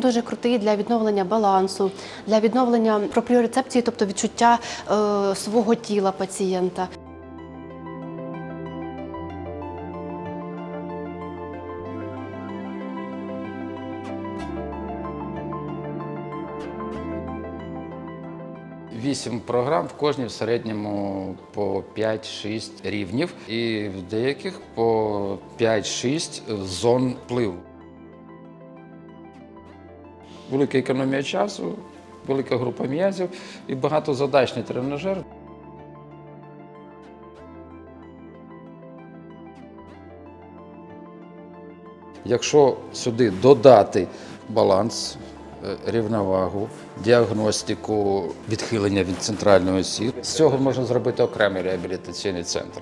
дуже крутий для відновлення балансу, для відновлення пропріорецепції, тобто відчуття е, свого тіла пацієнта. Вісім програм, в кожній в середньому по 5-6 рівнів, і в деяких по 5-6 зон впливу. Велика економія часу, велика група м'язів і багатозадачний тренажер. Якщо сюди додати баланс, е, рівновагу, діагностику, відхилення від центральної осі, з цього можна зробити окремий реабілітаційний центр.